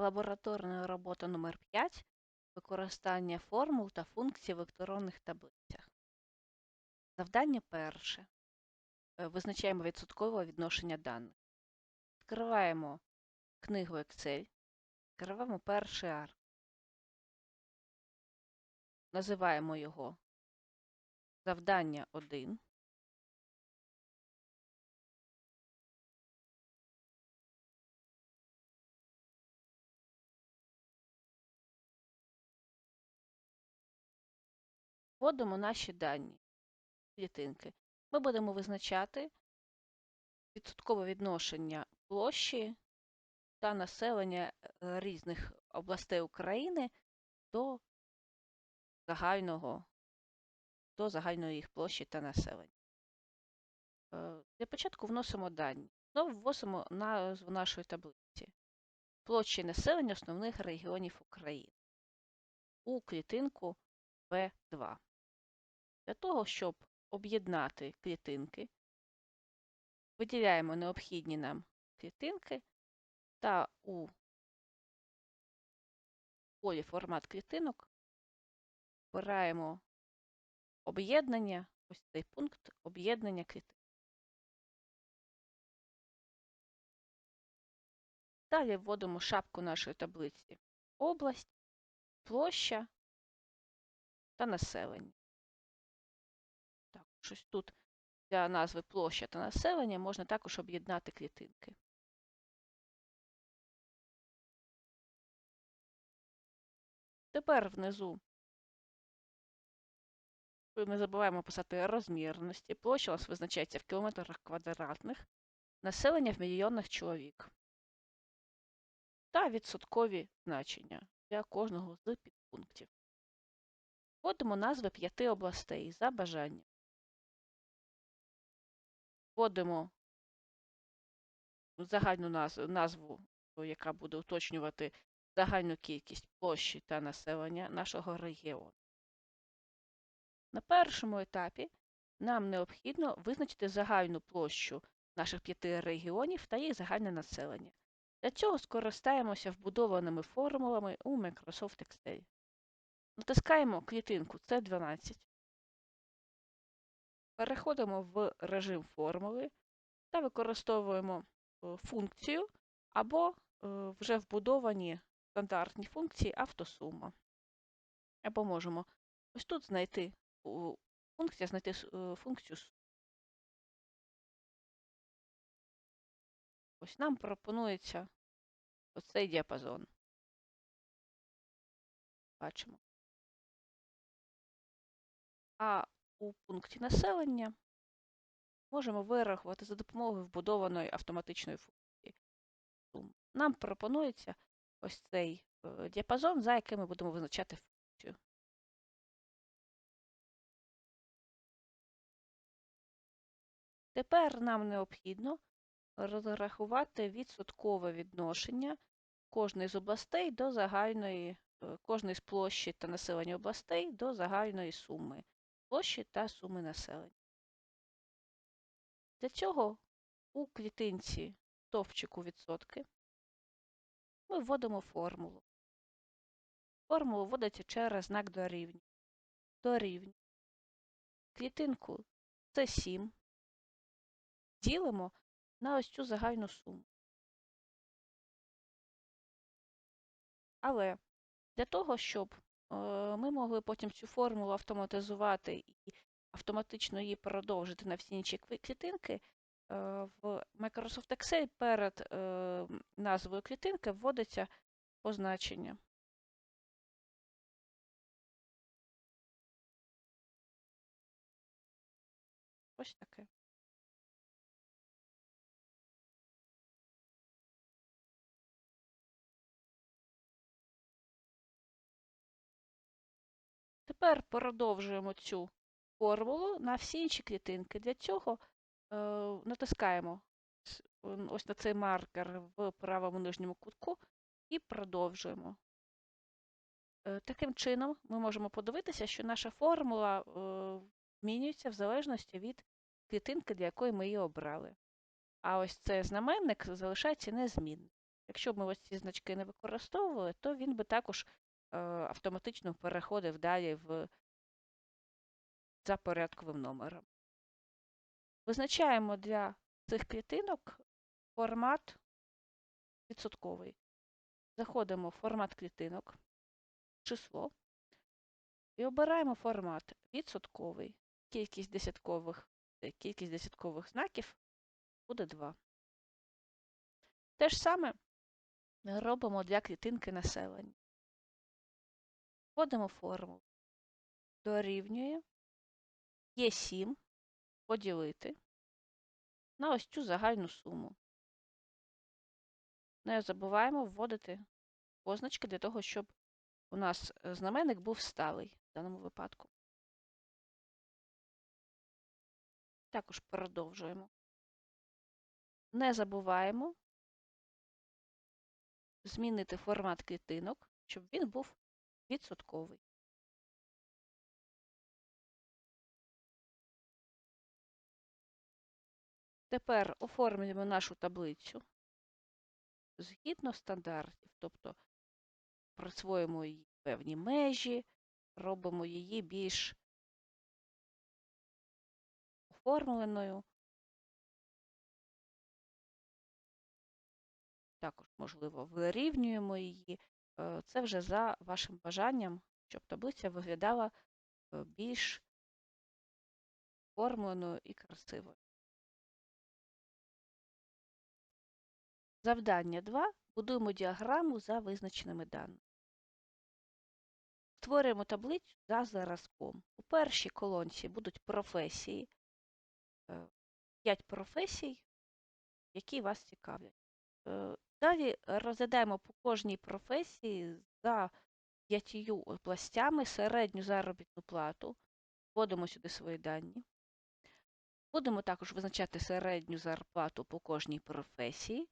Лабораторна робота номер 5 Використання формул та функцій в електронних таблицях. Завдання перше. Е, Визначаємо відсоткове відношення даних. Відкриваємо книгу Excel, відкриваємо перший арк. Називаємо його завдання 1. Вводимо наші дані клітинки. Ми будемо визначати відсоткове відношення площі та населення е, різних областей України до загального, до загальної їх площі та населення. Е, Для початку вносимо дані. Знову вводимо назву нашої таблиці. Площі населення основних регіонів України у клітинку В2. Для того, щоб об'єднати клітинки, виділяємо необхідні нам клітинки та у полі формат клітинок вбираємо об'єднання, ось цей пункт об'єднання клітин. Далі вводимо шапку нашої таблиці область, площа та населення. Щось тут для назви площа та населення можна також об'єднати клітинки. Тепер внизу не забуваємо писати розмірності. Площа у нас визначається в кілометрах квадратних, населення в мільйонах чоловік та відсоткові значення для кожного з підпунктів. Вводимо назви п'яти областей за бажанням. Вводимо загальну назву, яка буде уточнювати загальну кількість площі та населення нашого регіону. На першому етапі нам необхідно визначити загальну площу наших п'яти регіонів та їх загальне населення. Для цього скористаємося вбудованими формулами у Microsoft Excel. Натискаємо клітинку C12. Переходимо в режим формули та використовуємо е, функцію або е, вже вбудовані стандартні функції автосума. Або можемо ось тут знайти знайти е, функцію суми. Ось нам пропонується оцей діапазон. Бачимо. А у пункті населення можемо вирахувати за допомогою вбудованої автоматичної функції. Нам пропонується ось цей е, діапазон, за яким ми будемо визначати функцію. Тепер нам необхідно розрахувати відсоткове відношення кожної з областей до загальної, е, кожної з площі та населення областей до загальної суми площі та суми населення. Для цього у клітинці товпчику відсотки ми вводимо формулу. Формула вводиться через знак дорівнює. Дорівнює. Клітинку це 7 ділимо на ось цю загальну суму. Але для того, щоб ми могли потім цю формулу автоматизувати і автоматично її продовжити на всі інші клітинки, е, в Microsoft Excel перед е, назвою клітинки вводиться позначення. Ось таке. Тепер продовжуємо цю формулу на всі інші клітинки. Для цього е, натискаємо ось на цей маркер в правому нижньому кутку і продовжуємо. Е, таким чином, ми можемо подивитися, що наша формула е, змінюється в залежності від клітинки, для якої ми її обрали. А ось цей знаменник залишається незмінним. Якщо б ми ось ці значки не використовували, то він би також е, автоматично переходив далі в за порядковим номером. Визначаємо для цих клітинок формат відсотковий. Заходимо в формат клітинок, число і обираємо формат відсотковий. Кількість десяткових, е, кількість десяткових знаків буде 2. Те ж саме робимо для клітинки населення. Вводимо формулу. Дорівнює є 7 поділити на ось цю загальну суму. Не забуваємо вводити позначки для того, щоб у нас е, знаменник був сталий в даному випадку. Також продовжуємо. Не забуваємо змінити формат клітинок, щоб він був відсотковий. Тепер оформлюємо нашу таблицю згідно стандартів, тобто присвоїмо їй певні межі, робимо її більш оформленою. Також, можливо, вирівнюємо її. Е, це вже за вашим бажанням, щоб таблиця виглядала е, більш оформленою і красивою. Завдання 2. Будуємо діаграму за визначеними даними. Створюємо таблицю за зразком. У першій колонці будуть професії, 5 е, професій, які вас цікавлять. Далі розглядаємо по кожній професії за п'ятью областями середню заробітну плату. Вводимо сюди свої дані. Будемо також визначати середню зарплату по кожній професії.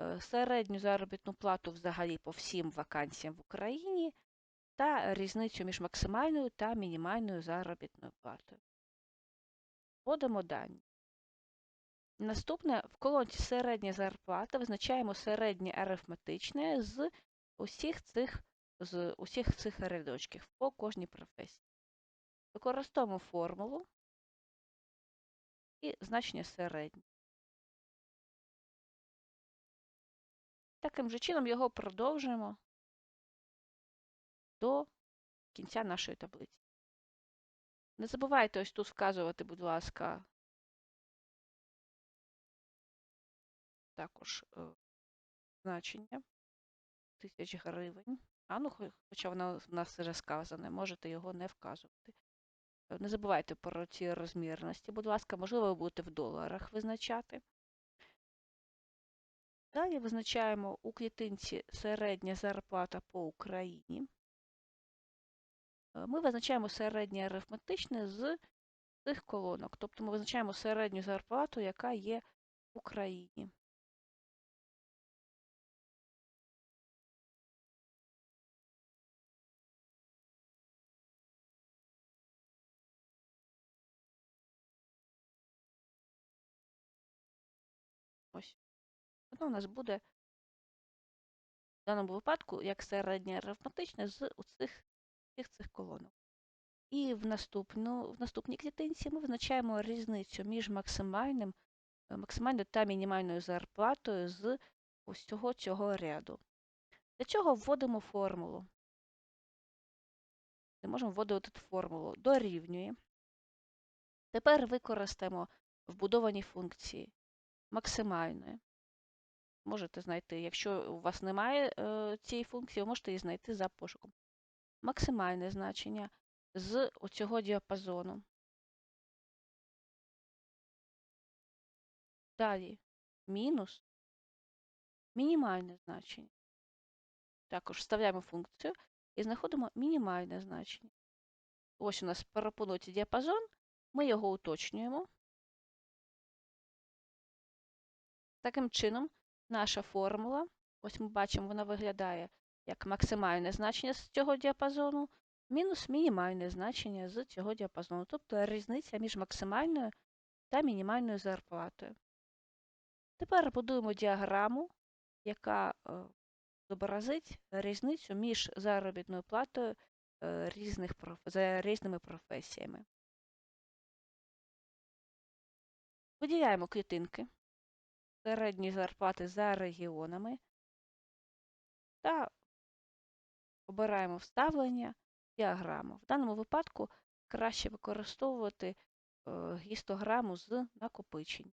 Е, середню заробітну плату взагалі по всім вакансіям в Україні та різницю між максимальною та мінімальною заробітною платою. Вводимо дані. Наступне в колонці середня зарплата визначаємо середнє арифметичне з усіх цих з усіх цих рядочків по кожній професії. Використовуємо формулу і значення середнє. Таким же чином його продовжуємо до кінця нашої таблиці. Не забувайте ось тут вказувати, будь ласка, також е, значення тисяч гривень. А ну, хоча воно в нас вже сказане, можете його не вказувати. Е, не забувайте про ці розмірності, будь ласка, можливо, ви будете в доларах визначати. Далі визначаємо у клітинці середня зарплата по Україні. Е, ми визначаємо середнє арифметичне з цих колонок. Тобто ми визначаємо середню зарплату, яка є в Україні. Воно у нас буде в даному випадку як середнє арифметичне з цих, всіх цих колонок. І в наступну, в наступній клітинці ми визначаємо різницю між максимальним, е, максимальною та мінімальною зарплатою з усього цього ряду. Для цього вводимо формулу. Ми можемо вводити формулу дорівнює. Тепер використаємо вбудовані функції максимальної. Можете знайти, якщо у вас немає е, цієї функції, ви можете її знайти за пошуком. Максимальне значення з оцього діапазону. Далі мінус мінімальне значення. Також вставляємо функцію і знаходимо мінімальне значення. Ось у нас пропонується діапазон, ми його уточнюємо. Таким чином, наша формула, ось ми бачимо, вона виглядає як максимальне значення з цього діапазону, мінус мінімальне значення з цього діапазону, тобто різниця між максимальною та мінімальною зарплатою. Тепер будуємо діаграму яка е, зобразить різницю між заробітною платою е, різних за різними професіями. Виділяємо клітинки середні зарплати за регіонами та обираємо вставлення діаграму. В даному випадку краще використовувати е, гістограму з накопичень.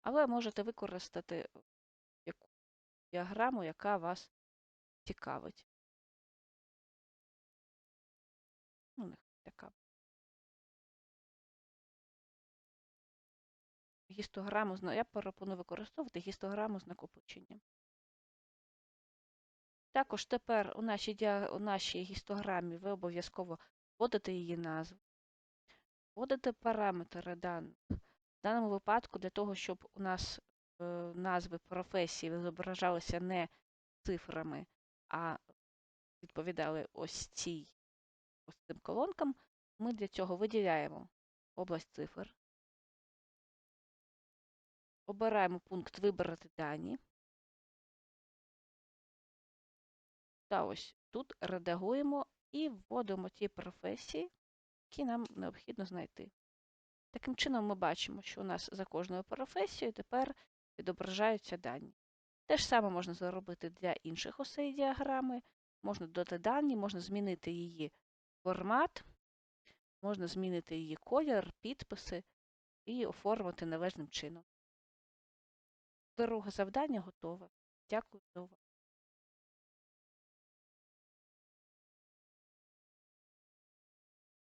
Але можете використати яку діаграму, яка вас цікавить. Гістограму я пропоную використовувати гістограму з накопиченням. Також тепер у нашій, у нашій гістограмі ви обов'язково вводите її назву, вводите параметри даних. В даному випадку для того, щоб у нас е, назви професії зображалися не цифрами, а відповідали ось цій ось цим колонкам, ми для цього виділяємо область цифр, обираємо пункт Вибрати дані. Та ось тут редагуємо і вводимо ті професії, які нам необхідно знайти. Таким чином ми бачимо, що у нас за кожною професією тепер відображаються дані. Те ж саме можна зробити для інших осей діаграми. Можна додати дані, можна змінити її формат, можна змінити її колір, підписи і оформити належним чином. Друге завдання готове. Дякую за увагу.